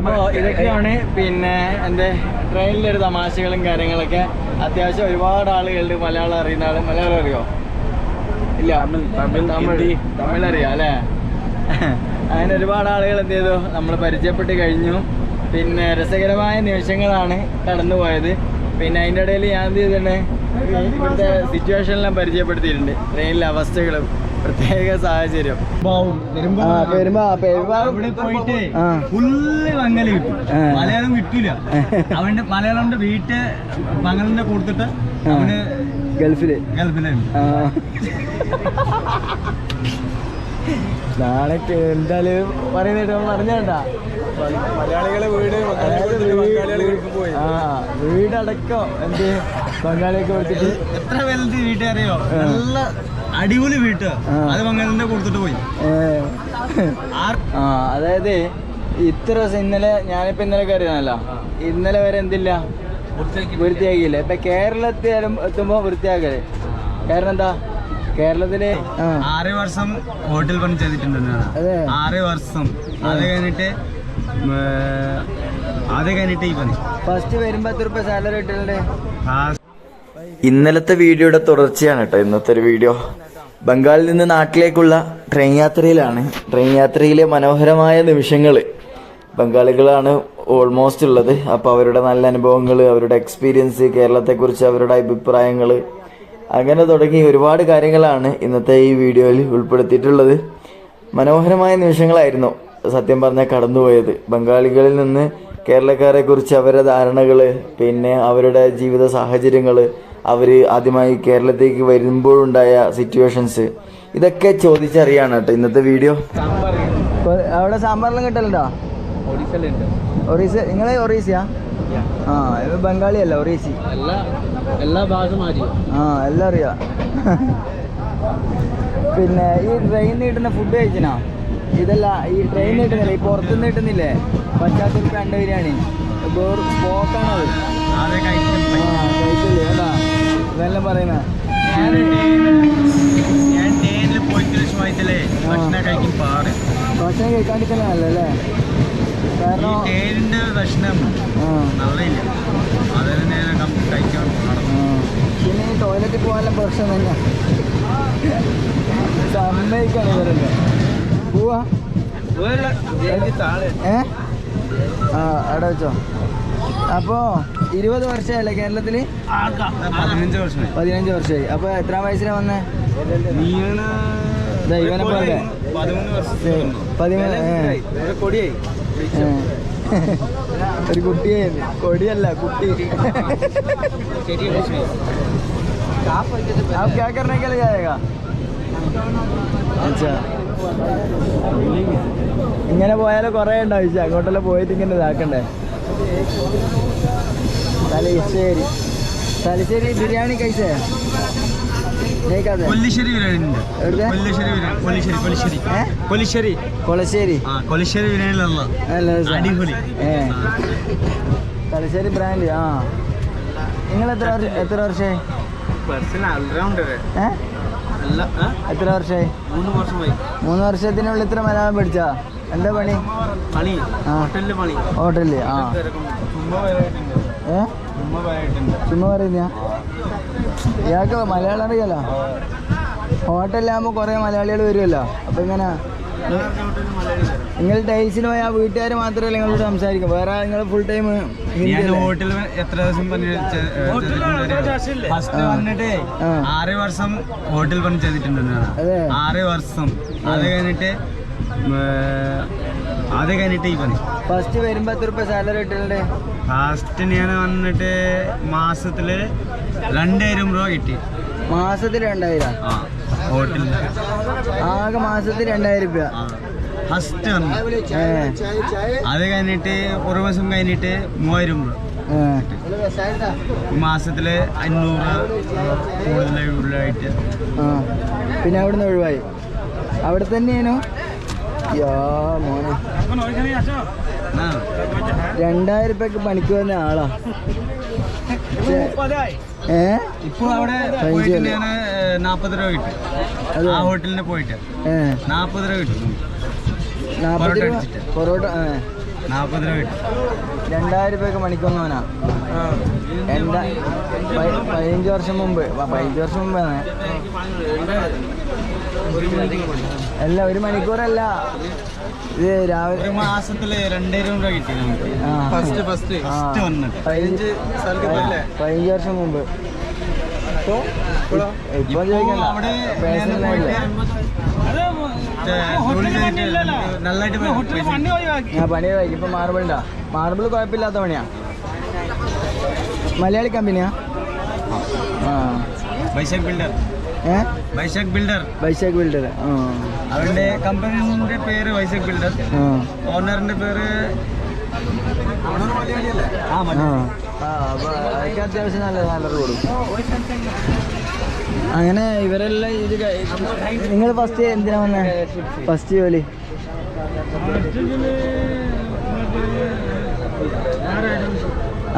അപ്പോൾ ഇതൊക്കെയാണ് പിന്നെ എന്റെ ട്രെയിനിലൊരു തമാശകളും കാര്യങ്ങളൊക്കെ. അത്യാവശ്യം ഒരുപാട് ആളുകളുണ്ട്. മലയാളം അറിയുന്ന ആൾ മലയാളം അറിയോ? ഇല്ല. തമിഴ്, തമിഴ്. തമിഴ്. അറിയാം അല്ലേ? അങ്ങനെ ഒരുപാട് ആളുകൾ എന്ത് ചെയ്തു? നമ്മൾ പരിചയപ്പെട്ട് കഴിഞ്ഞു. പിന്നെ രസകരമായ നിമിഷങ്ങളാണ് കടന്നുപോയത് പിന്നെ അതിന്റെ ഇടയിൽ ഞാൻ എന്ത് ചെയ്തിട്ടുണ്ട് ഇവിടുത്തെ സിറ്റുവേഷനെല്ലാം പരിചയപ്പെടുത്തിയിട്ടുണ്ട്. ട്രെയിനിലെ അവസ്ഥകളും. പ്രത്യേക സാഹചര്യം. അവിടെ പോയിട്ട്. ഫുള്ള് മംഗല കിട്ടും. മലയാളം കിട്ടൂല. അവന്റെ മലയാളന്റെ വീട്ട് മംഗലിന്റെ കൊടുത്തിട്ട് അവന് ഗൾഫിൽ. ഗൾഫിലാണ്. നാളെ എന്തായാലും പറയുന്നിട്ട് പറഞ്ഞേട്ടാ മലയാളികളെ വീട് പോയി ആ വീടടക്കം എന്ത് ബംഗാളിയൊക്കെ കൊടുത്തിട്ട് എത്ര വലുത് വീട്ടുകാരെയോ. നല്ല അടിപൊളി വീട്ട്. അത് മംഗലത്തിന്റെ കൊടുത്തിട്ട് പോയി. ആ അതായത് ഇത്ര ദിവസം ഇന്നലെ ഞാനിപ്പോ ഇന്നലെ കയറിയതാണല്ലോ ഇന്നലെ വരെ എന്തില്ല? വൃത്തിയാക്കിയില്ല. ഇപ്പൊ കേരളത്തിൽ എത്തുമ്പോ വൃത്തിയാക്കൽ. കാരണം എന്താ? കേരളത്തിൽ ആറ് വർഷം ഹോട്ടൽ പണി ചെയ്തിട്ടുണ്ട്. ആറ് വർഷം. അത് കഴിഞ്ഞിട്ട് അത് കഴിഞ്ഞിട്ട് ഈ പണി. ഫസ്റ്റ് വരുമ്പോ എത്ര രൂപ സാലറി കിട്ടുന്നുണ്ട് ഇന്നലത്തെ വീഡിയോയുടെ തുടർച്ചയാണ് കേട്ടോ ഇന്നത്തെ ഒരു വീഡിയോ. ബംഗാളിൽ നിന്ന് നാട്ടിലേക്കുള്ള ട്രെയിൻ യാത്രയിലാണ്. ട്രെയിൻ യാത്രയിലെ മനോഹരമായ നിമിഷങ്ങൾ ബംഗാളികളാണ് ഓൾമോസ്റ്റ് ഉള്ളത്. അപ്പോൾ അവരുടെ നല്ല അനുഭവങ്ങൾ അവരുടെ എക്സ്പീരിയൻസ് കേരളത്തെക്കുറിച്ച് അവരുടെ അഭിപ്രായങ്ങൾ അങ്ങനെ തുടങ്ങി ഒരുപാട് കാര്യങ്ങളാണ് ഇന്നത്തെ ഈ വീഡിയോയിൽ ഉൾപ്പെടുത്തിയിട്ടുള്ളത്. മനോഹരമായ നിമിഷങ്ങളായിരുന്നു സത്യം പറഞ്ഞാൽ കടന്നുപോയത്. ബംഗാളികളിൽ നിന്ന് കേരളക്കാരെക്കുറിച്ച് അവരുടെ ധാരണകൾ പിന്നെ അവരുടെ ജീവിത സാഹചര്യങ്ങൾ അവർ ആദ്യമായി കേരളത്തേക്ക് വരുമ്പോഴുണ്ടായ സിറ്റുവേഷൻസ് ഇതൊക്കെ ചോദിച്ചറിയാണ് കേട്ടോ ഇന്നത്തെ വീഡിയോ ഇപ്പൊ അവിടെ സാമ്പാറെല്ലാം കിട്ടലുണ്ടോ? ഒറീസ നിങ്ങളെ ഒറീസയാ? ആ ഇത് ബംഗാളിയല്ല ഒറീസി? എല്ലാ എല്ലാ ഭാഷ മാറ്റി ആ എല്ലാം അറിയാം. പിന്നെ ഈ ട്രെയിനിൽ കിട്ടുന്ന ഫുഡ് കഴിച്ചിനാ? ഇതല്ല ഈ ട്രെയിനിൽ കിട്ടുന്നില്ല ഈ പുറത്തുനിന്ന് കിട്ടുന്നില്ലേ? പശ്ചാത്തലത്തിൽ രണ്ട് ബിരിയാണി. പോക്കാണത് അത് കഴിക്കാൻ ആ കഴിച്ചില്ലേ അതാ ഇതെല്ലാം പറയുന്നത് ഭക്ഷണം കഴിക്കാണ്ടിരിക്കുന്ന നല്ലല്ലേ കാരണം ഭക്ഷണം നല്ലില്ല അതിന് കഴിക്കാൻ പിന്നെ ഈ ടോയ്ലറ്റിൽ പോകാനുള്ള പ്രശ്നം തന്നെ. സമ്മതിക്കാണ് ഇവരൊക്കെ. പോവാ. ഏ? ആ അവിടെ വെച്ചോ. അപ്പോ ഇരുപത് വർഷമല്ലേ കേരളത്തില് പതിനഞ്ച് വർഷമായി പതിനഞ്ച് വർഷമായി അപ്പൊ എത്രാം വയസ്സിലാ വന്നേ നീയാണ് ദാ ഇവനെ പോലെ. പതിമൂന്ന് വർഷം പതിമൂന്ന് ഏ. കൊടിയായി ഏ. ഒരു കുട്ടിയെ കൊടിയല്ല കുട്ടി आप क्या करने के लिए जाएगा अच्छा ഇങ്ങനെ പോയാലും കുറേ ഉണ്ടാവും അങ്ങോട്ടെല്ലാം പോയിട്ട് ഇങ്ങനെ ഇതാക്കണ്ടേ തലശ്ശേരി. തലശ്ശേരി ബിരിയാണി കഴിച്ചേ? കൊല്ലിശ്ശേരി ബിരിയാണി ഉണ്ട്. എവിടുത്തെ? കൊല്ലിശ്ശേരി ബിരിയാണി. കൊല്ലിശ്ശേരി കൊല്ലിശ്ശേരി. ഏ? കൊല്ലിശ്ശേരി. കൊളശ്ശേരി. ആ കൊല്ലിശ്ശേരി ബിരിയാണിയിലുള്ള നല്ല രസാ. അടിപൊളി. ഏ. തലശ്ശേരി ബ്രാൻഡ് ആ. നിങ്ങൾ എത്ര എത്ര വർഷമായി എത്ര വർഷമായി. മൂന്ന് വർഷത്തിനുള്ളിൽ ഇത്ര മലയാളം പഠിച്ചാ? എന്താ പണി? പണി. ആ. പണി. ഹോട്ടലിൽ ആ. ചുമ്മാ പറയുന്ന ഇയാൾക്ക് മലയാളം അറിയാലോ? ഹോട്ടലിലാകുമ്പോൾ കുറേ മലയാളികൾ വരുമല്ലോ അപ്പം ഇങ്ങനെ നിങ്ങൾ ടൈൽസിന് പോയാൽ ആ വീട്ടുകാർ മാത്രമല്ല നിങ്ങളോട് സംസാരിക്കും. വേറെ നിങ്ങൾ ഫുൾ ടൈം ഞാൻ ഹോട്ടലിൽ എത്ര ദിവസം ഫസ്റ്റ് വന്നിട്ട്. ആറ് വർഷം ഹോട്ടൽ പണി ചെയ്തിട്ടുണ്ട് ഞാൻ. അതെ. ആറ് വർഷം. അത് കഴിഞ്ഞിട്ട് അത് കഴിഞ്ഞിട്ട് ഈ പണി. ഫസ്റ്റ് വരുമ്പോൾ എത്ര സാലറി കിട്ടലുണ്ട് ഫസ്റ്റ് ഞാൻ വന്നിട്ട് മാസത്തിൽ രണ്ടായിരം രൂപ കിട്ടി. മാസത്തിൽ രണ്ടായിരം? ആ ഹോട്ടലിൽ ആകെ മാസത്തിൽ രണ്ടായിരം രൂപ. ഫസ്റ്റ് വന്നു. അത് കഴിഞ്ഞിട്ട് ഒരു മാസം കഴിഞ്ഞിട്ട് മൂവായിരം രൂപ. മാസത്തിൽ അഞ്ഞൂറ് കൂടുതലായി കൂടുതലായിട്ട് പിന്നെ അവിടുന്ന് ഒഴിവായി. അവിടെ തന്നെയാണോ? മോനെ. രണ്ടായിരം രൂപയ്ക്ക് പണിക്ക് വന്ന ആളാ. ഏ? ഇപ്പൊ അവിടെ? നാപ്പത് രൂപ കിട്ടും. ആ ഹോട്ടലിന് പോയിട്ട്. നാപ്പത് രൂപ കിട്ടും. രൂപ പൊറോട്ട ഏ. നാൽപ്പത് രൂപ കിട്ടും. രണ്ടായിരം രൂപയൊക്കെ മണിക്കൊന്നവനാ എന്താ? പതിനഞ്ച് വർഷം മുമ്പ്. പതിനഞ്ച് വർഷം മുമ്പാണ് അല്ല ഒരു മണിക്കൂറല്ല. ഇത് രാവിലെ ഒരു മാസത്തിൽ രണ്ടായിരം രൂപ കിട്ടി. First first. ഫസ്റ്റ് വന്നിട്ട്. പതിനഞ്ച് പതിനഞ്ച് വർഷം മുമ്പ്. ഇപ്പൊ ഇപ്പോ ചോദിക്കണ്ട ഞാൻ പണി മാർബിൾ ഉണ്ടാ മാർബിൾ കുഴപ്പമില്ലാത്ത പണിയാ. മലയാളി കമ്പനിയാ ആ. Builder Vaishakh builder. Vaishakh builder അവരുടെ കമ്പനിന്റെ പേര് വൈശാഖ് ബിൽഡർ. ഓണറിന്റെ പേര് അത്യാവശ്യം നല്ല സാലറി കൊടുക്കും അങ്ങനെ ഇവരെല്ലാം ഇത് നിങ്ങൾ ഫസ്റ്റ് എന്തിനാ വന്നേ? ഫസ്റ്റ് ജോലി.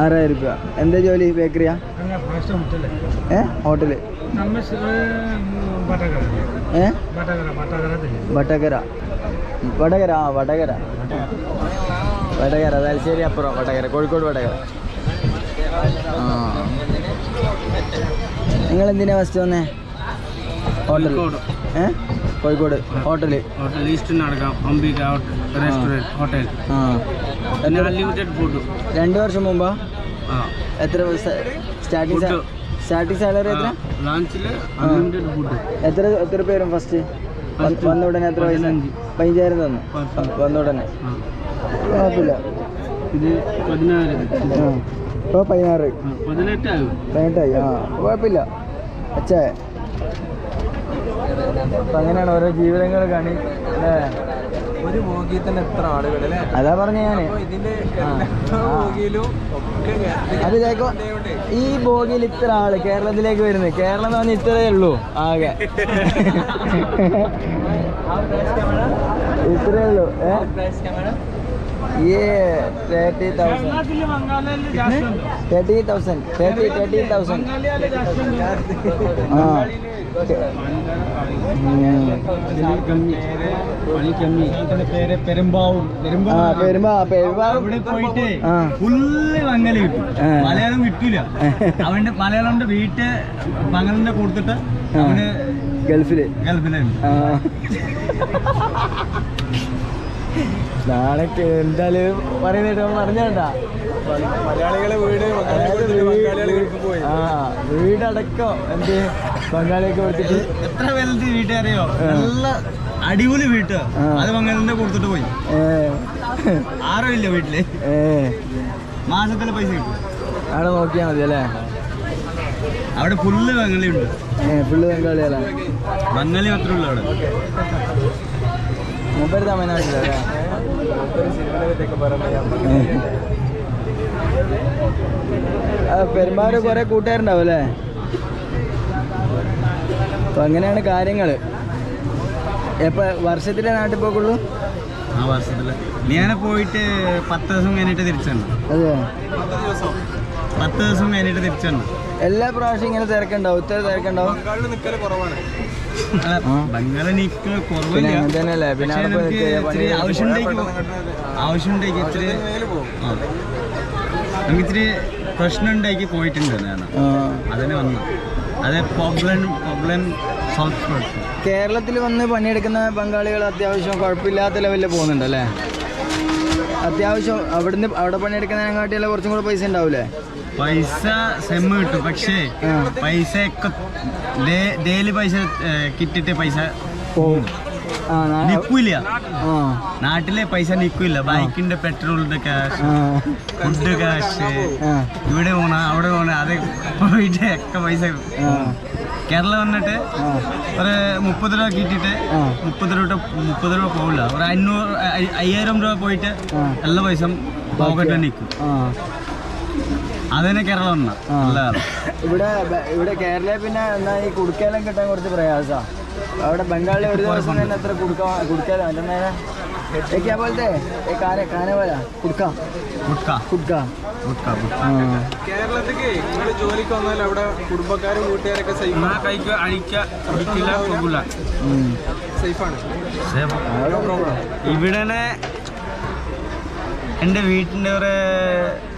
ആറായിരം രൂപ. എന്താ ജോലി? ബേക്കറിയാ? ഏ? ഹോട്ടൽ. ഏ? വടകര വടകര ആ വടകര. വടകര തലശ്ശേരി അപ്പുറം വടകര കോഴിക്കോട് വടകര. ആ. നിങ്ങൾ എന്തിനാ ഫസ്റ്റ് വന്നേ? ഹോട്ടൽ കോഴിക്കോട്. ഏ? കോഴിക്കോട്. ഹോട്ടൽ ഹോട്ടൽ ഈസ്റ്റ് നടക്കാം അംബിക റെസ്റ്റോറന്റ് ഹോട്ടൽ. ആ. പിന്നെ അൺലിമിറ്റഡ് ഫുഡ് രണ്ട് വർഷം മുമ്പാ? ആ. എത്ര സ്റ്റാർട്ടിങ് Food. സ്റ്റാർട്ടിങ് സാലറി എത്ര ലാഞ്ചിൽ അൺലിമിറ്റഡ് ഫുഡ് എത്ര എത്ര പേരും ഫസ്റ്റ് വന്ന ഉടനെ എത്ര പൈസ? പതിനഞ്ച്. പതിനഞ്ചായിരം തന്നു. വന്ന ഉടനെ. കുഴപ്പമില്ല. ഇത് പതിനായിരം ആ ഇപ്പോൾ പതിനാറ്. പതിനെട്ടായി? ആ കുഴപ്പമില്ല. അച്ഛേ. അപ്പം അങ്ങനെയാണ് ഓരോ ജീവിതങ്ങൾ കാണി അല്ലേ? ഒരു ബോഗിയിൽ തന്നെ എത്ര ആളുകൾ അല്ലേ? അതാ പറഞ്ഞ ഞാൻ. അത് ഇതേക്കോ ഈ ബോഗിയിൽ ഇത്ര ആൾ കേരളത്തിലേക്ക് വരുന്നത് കേരളം എന്ന് പറഞ്ഞാൽ ഇത്രയേ ഉള്ളൂ ആകെ. ഇത്രയേ ഉള്ളൂ thirty thousand thirty thousand thirty thirty thousand ആ. അവിടെ പോയിട്ട്. ഫുള്ള് മംഗല കിട്ടും. മലയാളം കിട്ടൂല. അവന്റെ മലയാളന്റെ വീട്ട് മംഗലിന്റെ കൊടുത്തിട്ട് അവന് ഗൾഫിൽ. ഗൾഫിലുണ്ട്. നാളെ എന്തായാലും പറയുന്നേട്ടോ പറഞ്ഞോണ്ടാ ആ വീടടക്കം എന്ത് ബംഗാളിയൊക്കെ കൊടുത്തിട്ട് എത്ര വലുത് വീട്ടുകാരെയോ? നല്ല അടിപൊളി വീട്ട്. അത് മംഗലിന്റെ കൊടുത്തിട്ട് പോയി. ആരോ ഇല്ല വീട്ടിൽ. ഏ. മാസത്തിലെ പൈസ കിട്ടും. അവിടെ നോക്കിയാ മതി അല്ലേ? അവിടെ ഫുള്ള് ബംഗാളി ഉണ്ട് ഫുള്ള് ബംഗാളി അല്ലേ? ബംഗാളി മാത്രമേ ഉള്ളൂ അവിടെ. മുമ്പ് തമിഴ്നാട്ടിലല്ലേ? പെരുമ്പാവൂർ കുറെ കൂട്ടുകാരുണ്ടാവും അല്ലേ? അപ്പൊ അങ്ങനെയാണ് കാര്യങ്ങൾ. എപ്പോ വർഷത്തിലെ നാട്ടിൽ പോകുള്ളൂ ആ വർഷത്തിൽ. ഞാൻ പോയിട്ട് പത്ത് ദിവസം കഴിഞ്ഞിട്ട് തിരിച്ചു വന്നു അതെ പത്ത് ദിവസം കഴിഞ്ഞിട്ട് തിരിച്ചു വന്നു എല്ലാ പ്രാവശ്യം ഇങ്ങനെ തിരക്കുണ്ടാവും. ഇത്ര തിരക്കുണ്ടാവും. ബംഗാളി നിക്ക് പിന്നെ കുറവില്ല. അങ്ങനെ തന്നെയല്ലേ. പിന്നെ അവിടെ പോയി നമുക്ക് നിൽക്കുക, ഇത്തിരി ആവശ്യമുണ്ടെങ്കിൽ ചെയ്ത് ആവശ്യമുണ്ടെങ്കിൽ ഇത്തിരി ആ. നമുക്ക് ഇത്തിരി പ്രശ്നം ഉണ്ടാക്കി പോയിട്ടുണ്ട് അതന്നെ. അതിന് വന്നു. അത് പ്രോബ്ലം പ്രോബ്ലം കേരളത്തിൽ വന്ന് പണിയെടുക്കുന്ന പങ്കാളികൾ അത്യാവശ്യം കുഴപ്പമില്ലാത്ത ലെവലിൽ പോകുന്നുണ്ട് അല്ലേ അത്യാവശ്യം അവിടുന്ന് അവിടെ പണിയെടുക്കുന്നതിനെക്കാട്ടിയല്ല കുറച്ചും കൂടെ പൈസ ഉണ്ടാവൂലേ? പൈസ സെമ്മ് കിട്ടും. പക്ഷേ പൈസ ഒക്കെ ഡെയിലി പൈസ കിട്ടിട്ട് പൈസ പോവും ആ നാ- നിൽക്കില്ല ആ. നാട്ടിലെ പൈസ നിക്കൂല ബൈക്കിന്റെ പെട്രോളിന്റെ ക്യാഷ് ഫുഡ് ക്യാഷ് ഇവിടെ പോണ അവിടെ പോണ അത് പോയിട്ട് ഒക്കെ പൈസ. കേരള കേരളം വന്നിട്ട് ഒരു മുപ്പത് രൂപ കിട്ടിയിട്ട്. മുപ്പത് രൂപ മുപ്പത് രൂപ പോകില്ല ഒരു അഞ്ഞൂറ് അയ്യ- അയ്യായിരം രൂപ പോയിട്ട് നല്ല എല്ലാ പൈസ പോക്കറ്റ് നിൽക്കും അതന്നെ കേരളം വന്ന. ഇവിടെ ഇവിടെ കേരളയിൽ പിന്നെ എന്നാ ഈ കുടുക്കയിലും കിട്ടാൻ കുറച്ച് പ്രയാസമാണ് അവിടെ ബംഗാളിൽ ഒരു ദിവസം തന്നെ എത്ര കുടുക്ക കുടുക്കാലോ എന്റെ മേലെ. ഏക്കാ പോലത്തെ ഏ കാന കാന പോലെ? കുടുക്ക. കുടുക്ക. കുടുക്ക. ആ. നിങ്ങൾ ജോലിക്ക് വന്നാൽ അവിടെ കുടുംബക്കാരും കൂട്ടുകാരൊക്കെ സേഫ് കഴിക്കുക അഴിക്കുക കുടിക്കില്ല പോകില്ല ഉം. സേഫാണ് അവിടെ ഇവിടെ എന്റെ വീട്ടിന്റെ ഒരു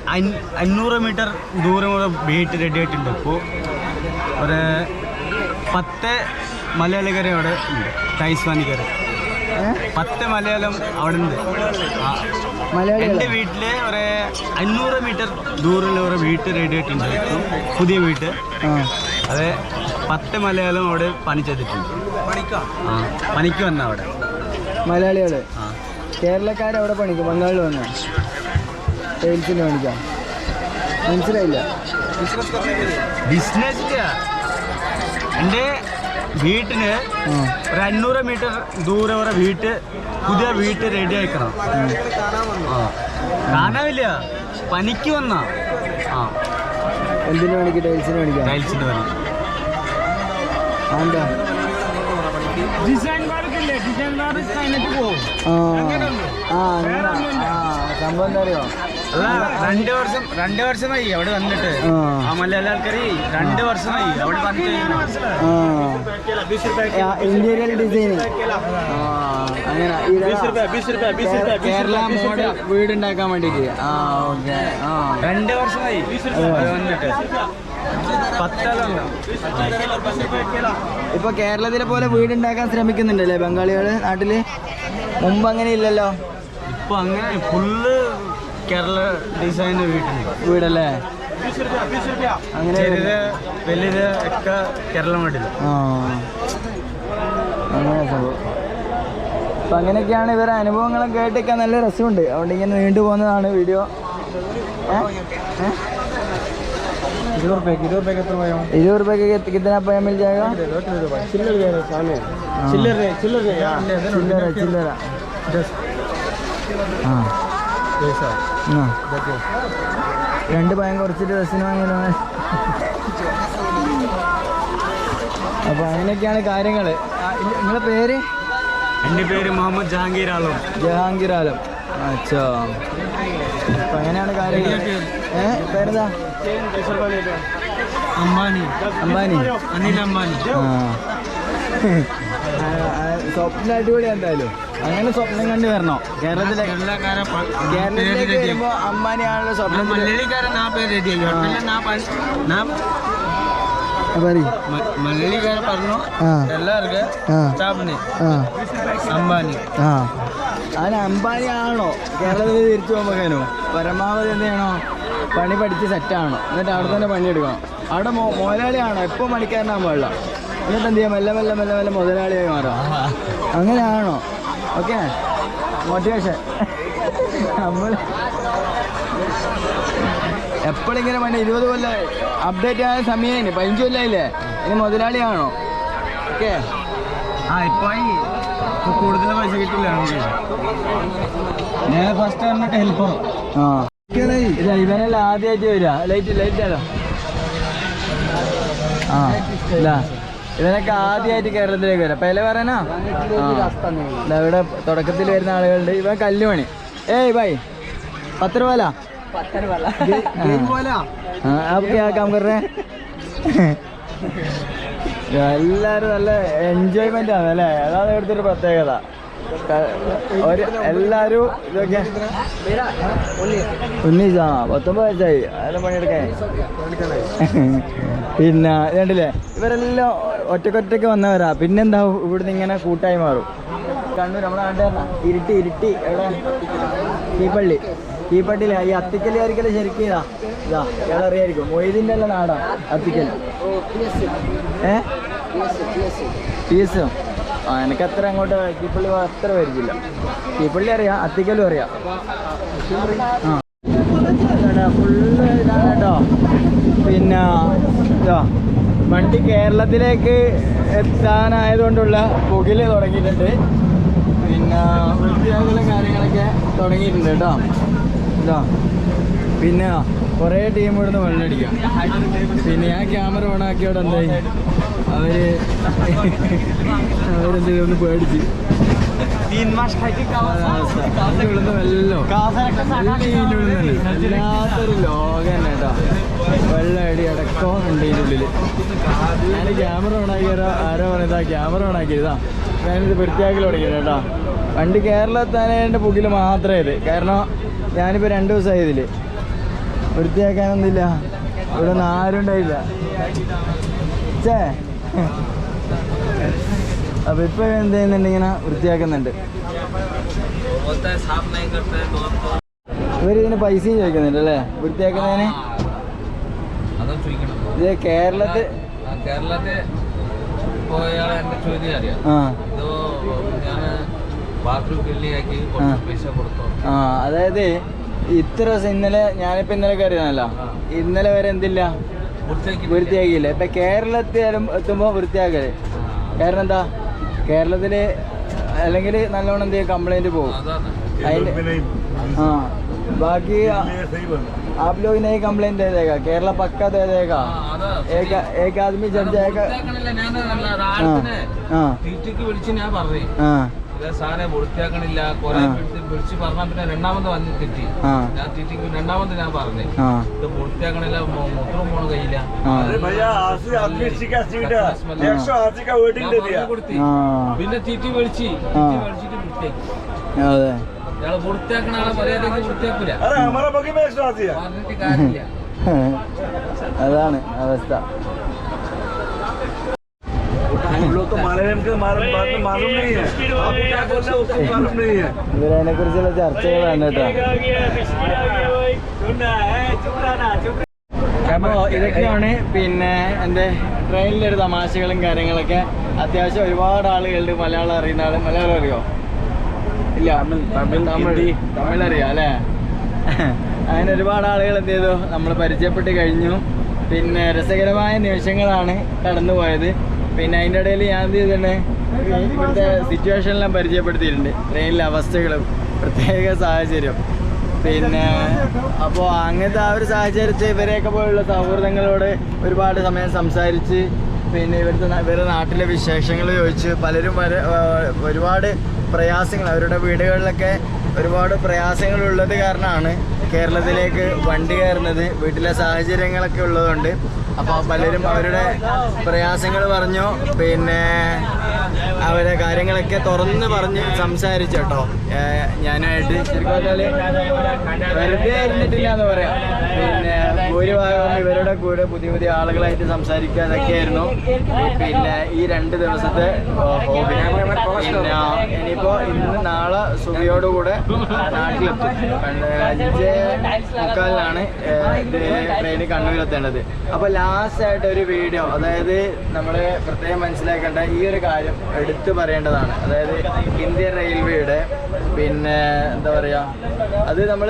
അഞ്ഞ- അഞ്ഞൂറ് മീറ്റർ ദൂരം ഒരു വീട്ട് റെഡി ആയിട്ടുണ്ട്. ഇപ്പോൾ ഒരു പത്ത് മലയാളിക്കര അവിടെ ഉണ്ട്. ടൈസ് വാനിക്കര പത്ത് മലയാളം അവിടെ ഉണ്ട് എന്റെ വീട്ടിൽ ഒരു അഞ്ഞൂറ് മീറ്റർ ദൂരമുള്ള ഒരു വീട്ട് റെഡി ആയിട്ടുണ്ട്. പുതിയ വീട്ട്. അത് പത്ത് മലയാളം അവിടെ പണി ചെയ്തിട്ടുണ്ട്. ആ പണിക്ക് വന്ന അവിടെ. മലയാളികൾ ആ. കേരളക്കാർ അവിടെ പണിക്കും ബംഗാളിൽ വന്ന്? ടൈൽസിന് പണിക്കാം? മനസ്സിലായില്ല. ബിസിനസ് എന്റെ വീട്ടിന് ഒരു അഞ്ഞൂറ് മീറ്റർ ദൂരെ വരെ വീട്ട് പുതിയ വീട്ട് റെഡി ആയിക്കണം. ആ. കാണാവില്ല പനിക്ക് വന്ന. ആ. എന്തിനു പണിക്ക് ടൈൽസിന് പണിക്കാം ടൈൽസിന് പണി ആ, സംഭവം എന്താ അറിയോ? രണ്ട് വർഷം രണ്ട് വർഷമായി അവിടെ വന്നിട്ട്. ആ. ആ മലയാള രണ്ട് വർഷമായി അവിടെ ഇന്റീരിയർ ഡിസൈനിങ് അങ്ങനെ. കേരള മോഡൽ വീടുണ്ടാക്കാൻ വേണ്ടിട്ട്. ആ ഓക്കെ. രണ്ട് വർഷമായി വന്നിട്ട്. ഇപ്പൊ കേരളത്തിലെ പോലെ വീട് ഉണ്ടാക്കാൻ ശ്രമിക്കുന്നുണ്ടല്ലേ ബംഗാളികൾ നാട്ടിൽ? മുമ്പ് അങ്ങനെ ഇല്ലല്ലോ. ഇപ്പൊ അങ്ങനെ ഫുള്ള് കേരള ഡിസൈൻ വീട്ടുണ്ട് വീടല്ലേ അങ്ങനെ ചെറുത് വലുത് ഒക്കെ കേരള മോഡൽ ആ അങ്ങനെ സംഭവം അപ്പൊ അങ്ങനെയൊക്കെയാണ് ഇവരെ അനുഭവങ്ങളൊക്കെ കേട്ടൊക്കെ നല്ല രസമുണ്ട് അതുകൊണ്ട് ഇങ്ങനെ നീണ്ടു പോകുന്നതാണ് വീഡിയോ ഇരുപത് റുപ്യക്ക് ഇരുപത് റുപ്യക്ക് എത്ര പോയോ ഇരുപത് रुपए के कितना पैसा मिल जाएगा ചില്ലറ സാമേ ചില്ലറ ചില്ലറ ചില്ലറ ചില്ലറ ആ ആ. രണ്ട് പയം കുറച്ചിട്ട് ഡ്രസ്സിന് വാങ്ങിയാലോ അപ്പൊ അങ്ങനെയൊക്കെയാണ് കാര്യങ്ങൾ നിങ്ങളെ പേര്? എന്റെ പേര് മുഹമ്മദ് ജഹാംഗീർ ആലം ജഹാംഗീർ ആലം അച്ഛോ. അപ്പൊ അങ്ങനെയാണ് കാര്യങ്ങൾ ഏ പേരെന്താ? അംബാനി. അംബാനി. അനിൽ അംബാനി. ആ. സ്വപ്നം അടിപൊളി എന്തായാലും. അങ്ങനെ സ്വപ്നം കണ്ടു വരണോ? കേരളത്തിലെ കേരളത്തിലേക്ക് വരുമ്പോ അമ്പാനിയാണല്ലോ സ്വപ്നം മലയാളിക്കാരൻ നാ പേര് റെഡി മലയാളിക്കാരൻ പറഞ്ഞു. ആ. എല്ലാവർക്കും ആ. സ്റ്റാഫിന്. ആ. അംബാനി. ആ. അതിന് അംബാനി ആണോ? കേരളത്തിൽ തിരിച്ചു പോകുമ്പോഴേനോ പരമാവധി എന്ത് ചെയ്യണോ? പണി പഠിച്ച് സെറ്റാണോ എന്നിട്ട് അവിടെ തന്നെ പണിയെടുക്കണം അവിടെ മുതലാളിയാണോ എപ്പോൾ പണിക്കാരനാകാൻ പാടില്ല എന്നിട്ട് എന്ത് ചെയ്യാം? മെല്ലെ മെല്ലെ മെല്ലെ മെല്ലെ മുതലാളിയായി മാറാം. അങ്ങനെയാണോ? ഓക്കെ. മോട്ടിവേഷൻ. നമ്മൾ എപ്പോഴിങ്ങനെ വേണ്ട ഇരുപത് കൊല്ലം അപ്ഡേറ്റ് ആയ സമയമായി പതിനഞ്ച് കൊല്ലമായില്ലേ ഇനി മുതലാളിയാണോ? ഓക്കെ. ആ ഇപ്പൊ കൂടുതൽ പൈസ കിട്ടില്ല ഞാൻ ഫസ്റ്റ് വന്നിട്ട് ഹെൽപ്പർ ആ. ഇവനെല്ലാം ആദ്യമായിട്ട് വരിക ലൈറ്റ് ലൈറ്റ് ആലോ ആ ഇല്ല ഇവനൊക്കെ ആദ്യമായിട്ട് കേരളത്തിലേക്ക് വരാം. അപ്പൊ പേല പറയാനോ ഇവിടെ തുടക്കത്തിൽ വരുന്ന ആളുകളുണ്ട് ഇവൻ കല്ലുമണി ഏയ് ബൈ. പത്ത് രൂപ എല്ലാരും നല്ല എൻജോയ്മെന്റ് ആണ് അല്ലേ? അതാണ് ഇവിടുത്തെ ഒരു പ്രത്യേകത. എല്ലാരും ഇതൊക്കെ. ഉന്നീസ് പത്തൊമ്പത് വയസ്സായി. അതെല്ലാം പണിയെടുക്കാൻ. പിന്നെ രണ്ടില്ലേ ഇവരെല്ലാം ഒറ്റക്കൊറ്റയ്ക്ക് വന്നവരാ. പിന്നെന്താ ഇവിടുന്ന് ഇങ്ങനെ കൂട്ടായി മാറും. കണ്ണൂർ നമ്മുടെ നാട്ടുകാരനാ ഇരുട്ടി ഇരുട്ടി. എവിടെ? കീപ്പള്ളി കീപ്പള്ളിയിലെ ഈ അത്തിക്കൽ ആയിരിക്കല്ലേ ശരിക്കും ഇതാ. ഇതാ ഇയാൾ അറിയായിരിക്കും മൊയ്തിന്റെ എല്ലാം നാടാ അത്തിക്കൽ ഏ? പി എസ് എനിക്ക് അങ്ങോട്ട് കീപ്പള്ളി അത്ര പരിചയമില്ല. കീപ്പള്ളി അറിയാം അത്തിക്കലും അറിയാം. ഫുള്ള് ഇതാണ് കേട്ടോ. പിന്നെ വണ്ടി കേരളത്തിലേക്ക് എത്താനായതുകൊണ്ടുള്ള പുകിൽ തുടങ്ങിയിട്ടുണ്ട്. പിന്നെ വൃത്തിയാകുന്ന കാര്യങ്ങളൊക്കെ തുടങ്ങിയിട്ടുണ്ട് കേട്ടോ. പിന്നെ കുറേ ടീം ഇവിടുന്ന് വെള്ളമടിക്കാം പിന്നെ ഞാൻ ക്യാമറ ഓൺ ആക്കിയോടെ എന്തായി? അവർ അവരെന്തെങ്കിലും ഒന്ന് പേടിച്ച്. ഇവിടുന്ന് അടക്കം ഉണ്ട് ഉള്ളിൽ ഞാൻ ക്യാമറ ഓൺ ആരോ ക്യാമറ ഓൺ ആക്കിയതാ ഞാനിത് വൃത്തിയാക്കി തുടങ്ങിയത് കേട്ടോ. വണ്ടി കേരളത്താനേന്റെ പുകിൽ മാത്രമേ ഇത്. കാരണം ഞാനിപ്പോ രണ്ട് ദിവസമായി ഇതിൽ. വൃത്തിയാക്കാനൊന്നുമില്ല. ഇവിടെ ഒന്നും ആരും ഉണ്ടായില്ല. ചേ അപ്പൊ ഇപ്പൊ എന്ത് ചെയ്യുന്നുണ്ട്? ഇങ്ങനെ വൃത്തിയാക്കുന്നുണ്ട്. ഇവരിതിന് പൈസയും ചോദിക്കുന്നുണ്ട് അല്ലേ? വൃത്തിയാക്കുന്നതിന്? ഇത് കേരളത്തിൽ കേരളത്തിൽ പോയാളെ എന്റെ ചോദ്യം അറിയാം. ആ. ഇത് ഞാൻ ബാത്റൂം ക്ലീനിയാക്കി ആ. കുറച്ച് പൈസ കൊടുത്തു? ആ അതായത് ഇത്ര ദിവസം ഇന്നലെ ഞാനിപ്പോ ഇന്നലെ കയറിയതാണല്ലോ ഇന്നലെ വരെ എന്തില്ല വൃത്തിയാക്കി വൃത്തിയാക്കിയില്ല ഇപ്പൊ കേരളത്തിലും എത്തുമ്പോ വൃത്തിയാക്കല് കാരണം എന്താ കേരളത്തില് അല്ലെങ്കിൽ നല്ലോണം എന്ത് കംപ്ലൈന്റ് പോകും അതാണ് അതിന്റെ हाँ बाकी आप लोग नहीं कंप्लेन दे देगा केरला पक्का दे देगा ആ, അതാ एक एक आदमी जब जाएगा വൃത്തിയാക്കണില്ല ഞാൻ ആദ്യത്തിന് हाँ തീറ്റയ്ക്ക് വിളിച്ച് ഞാൻ പറഞ്ഞു हाँ ഇല്ല സാറെ വൃത്തിയാക്കണില്ല കുറെ ആ. വിളിച്ച് പറഞ്ഞാൽ പിന്നെ രണ്ടാമത് വന്ന് തെറ്റി. ഞാൻ തെറ്റി രണ്ടാമത് ഞാൻ പറഞ്ഞു. ഇത് പൂർത്തിയാക്കണില്ല മൂത്രം പോണ കയ്യില്ല പിന്നെ തീറ്റി വിളിച്ച് വിളിച്ചിട്ട് പൂർത്തിയാക്കണ ആളെ മര്യാദയ്ക്ക് വൃത്തിയാക്കൂല അതാണ് അവസ്ഥ. हम लोग तो मालूम के मालूम बात में मालूम नहीं है आपको क्या बोल रहे हैं उसको मालूम नहीं है ഇവരതിനെ കുറിച്ചുള്ള ചർച്ചകളാണ് കേട്ടോ അപ്പോ ഇതൊക്കെയാണ് പിന്നെ എൻ്റെ ട്രെയിനിലൊരു തമാശകളും കാര്യങ്ങളൊക്കെ അത്യാവശ്യം ഒരുപാട് ആളുകളുണ്ട് മലയാളം അറിയുന്ന ആള് മലയാളം അറിയോ ഇല്ല തമിഴ് തമിഴ് തമിഴ് അറിയാം അല്ലേ അങ്ങനെ ഒരുപാട് ആളുകൾ എന്ത് ചെയ്തു നമ്മൾ പരിചയപ്പെട്ട് കഴിഞ്ഞു പിന്നെ രസകരമായ നിമിഷങ്ങളാണ് കടന്നുപോയത് പിന്നെ അതിന്റെ ഇടയിൽ ഞാൻ എന്ത് ചെയ്തിട്ടുണ്ട്? ഇവിടുത്തെ സിറ്റുവേഷനെല്ലാം പരിചയപ്പെടുത്തിയിട്ടുണ്ട്. ട്രെയിനിലെ അവസ്ഥകളും പ്രത്യേക സാഹചര്യം. പിന്നെ അപ്പോൾ അങ്ങനത്തെ ആ ഒരു സാഹചര്യത്തിൽ ഇവരെയൊക്കെ പോലുള്ള സൗഹൃദങ്ങളോട് ഒരുപാട് സമയം സംസാരിച്ച് പിന്നെ ഇവിടുത്തെ ഇവരുടെ നാട്ടിലെ വിശേഷങ്ങൾ ചോദിച്ച് പലരും വരെ ഒരുപാട് പ്രയാസങ്ങൾ അവരുടെ വീടുകളിലൊക്കെ ഒരുപാട് പ്രയാസങ്ങളുള്ളത് കാരണമാണ് കേരളത്തിലേക്ക് വണ്ടി കയറുന്നത്. വീട്ടിലെ സാഹചര്യങ്ങളൊക്കെ ഉള്ളതുകൊണ്ട് അപ്പോൾ പലരും അവരുടെ പ്രയാസങ്ങൾ പറഞ്ഞു. പിന്നെ അവരെ കാര്യങ്ങളൊക്കെ തുറന്ന് പറഞ്ഞ് സംസാരിച്ചു കേട്ടോ. ഞാനായിട്ട്. ശരിക്കും വെറുതെ ഇരുന്നിട്ടില്ല എന്ന് പറയാം. പിന്നെ ഭൂരിഭാഗം ഇവരുടെ കൂടെ പുതിയ പുതിയ ആളുകളായിട്ട് സംസാരിക്കുക അതൊക്കെയായിരുന്നു പിന്നെ ഈ രണ്ട് ദിവസത്തെ ഹോബി പിന്നെ ഇനിയിപ്പോ ഇന്ന് നാളെ സുഖിയോടുകൂടെ നാട്ടിലെത്തും. അഞ്ച് മുക്കാലിനാണ് ട്രെയിന് ഇത് കണ്ണൂരെത്തേണ്ടത് അപ്പൊ ലാസ്റ്റ് ആയിട്ട് ഒരു വീഡിയോ അതായത് നമ്മൾ പ്രത്യേകം മനസ്സിലാക്കേണ്ട ഈ ഒരു കാര്യം എടുത്തു പറയേണ്ടതാണ്. അതായത് ഇന്ത്യൻ റെയിൽവേയുടെ പിന്നെ എന്താ പറയാ അത് നമ്മൾ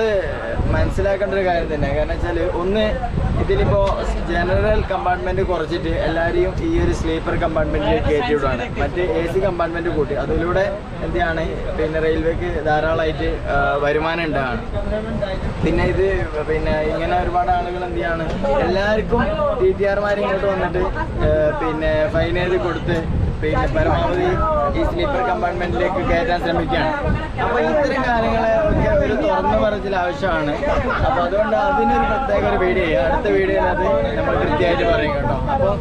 മനസ്സിലാക്കേണ്ട ഒരു കാര്യം തന്നെ. കാരണം വെച്ചാൽ ഒന്ന് ഇതിലിപ്പോ ജനറൽ കമ്പാർട്ട്മെന്റ് കുറച്ചിട്ട് എല്ലാവരെയും ഈ ഒരു സ്ലീപ്പർ കമ്പാർട്ട്മെന്റിലേക്ക് കയറ്റി വിടുവാണ് മറ്റ് എ സി കമ്പാർട്ട്മെന്റ് കൂട്ടി. അതിലൂടെ എന്താണ് പിന്നെ റെയിൽവേക്ക് ധാരാളമായിട്ട് വരുമാനം ഉണ്ടാണ് പിന്നെ ഇത് പിന്നെ ഇങ്ങനെ ഒരുപാട് ആളുകൾ എന്താണ് എല്ലാവർക്കും ടി ടി ആർമാർ ഇങ്ങോട്ട് വന്നിട്ട് പിന്നെ ഫൈൻ എഴുതി കൊടുത്ത് പിന്നെ പരമാവധി ഈ സ്ലീപ്പർ കമ്പാർട്ട്മെന്റിലേക്ക് കയറ്റാൻ ശ്രമിക്കുകയാണ്. അപ്പൊ ഇത്തരം കാര്യങ്ങളെ ഒക്കെ ഒരു തുറന്നു പറച്ചിൽ ആവശ്യമാണ് അപ്പൊ അതുകൊണ്ട് അതിനൊരു പ്രത്യേക ഒരു വീഡിയോ അടുത്ത വീഡിയോയിൽ അത് നമ്മൾ കൃത്യമായിട്ട് പറയും കേട്ടോ. അപ്പോൾ